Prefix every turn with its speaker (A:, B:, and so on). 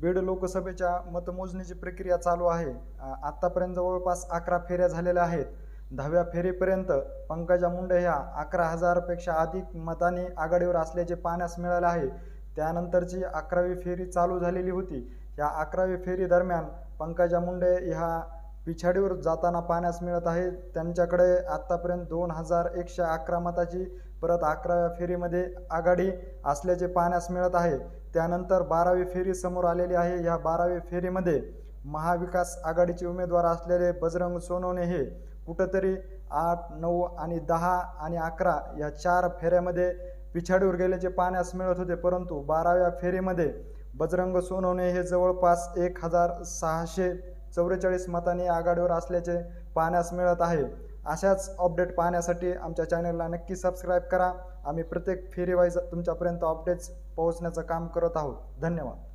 A: बीड लोकसभेच्या मतमोजणीची प्रक्रिया चालू आहे. आत्तापर्यंत जवळपास अकरा फेऱ्या झालेल्या आहेत. दहाव्या फेरीपर्यंत पंकजा मुंडे ह्या अकरा हजारपेक्षा अधिक मतांनी आघाडीवर असल्याचे पाहण्यास मिळाले आहे. त्यानंतरची अकरावी फेरी चालू झालेली होती. या अकरावी फेरी दरम्यान पंकजा मुंडे ह्या पिछाडीवर जाताना पाहण्यास मिळत आहे. त्यांच्याकडे आत्तापर्यंत दोन हजार एकशे अकरा मताची परत अकराव्या फेरीमध्ये आघाडी असल्याचे पाहण्यास मिळत आहे. त्यानंतर बारावी फेरी समोर आलेली आहे. या बारावी फेरीमध्ये महाविकास आघाडीचे उमेदवार असलेले बजरंग सोनवणे हे कुठंतरी आठ नऊ आणि दहा आणि अकरा या चार फेऱ्यामध्ये पिछाडीवर गेल्याचे पाहण्यास मिळत होते. परंतु बाराव्या फेरीमध्ये बजरंग सोनवणे हे जवळपास एक हजार सहाशे चौवेचाळीस मतांनी आघाडीवर असल्याचे पाहण्यास मिळत आहे. अशाच अपडेट पाहण्यासाठी आमच्या चॅनलला नक्की सबस्क्राईब करा. आम्ही प्रत्येक फेरीवाईज तुमच्यापर्यंत अपडेट्स पोहोचण्याचं काम करत आहोत. धन्यवाद.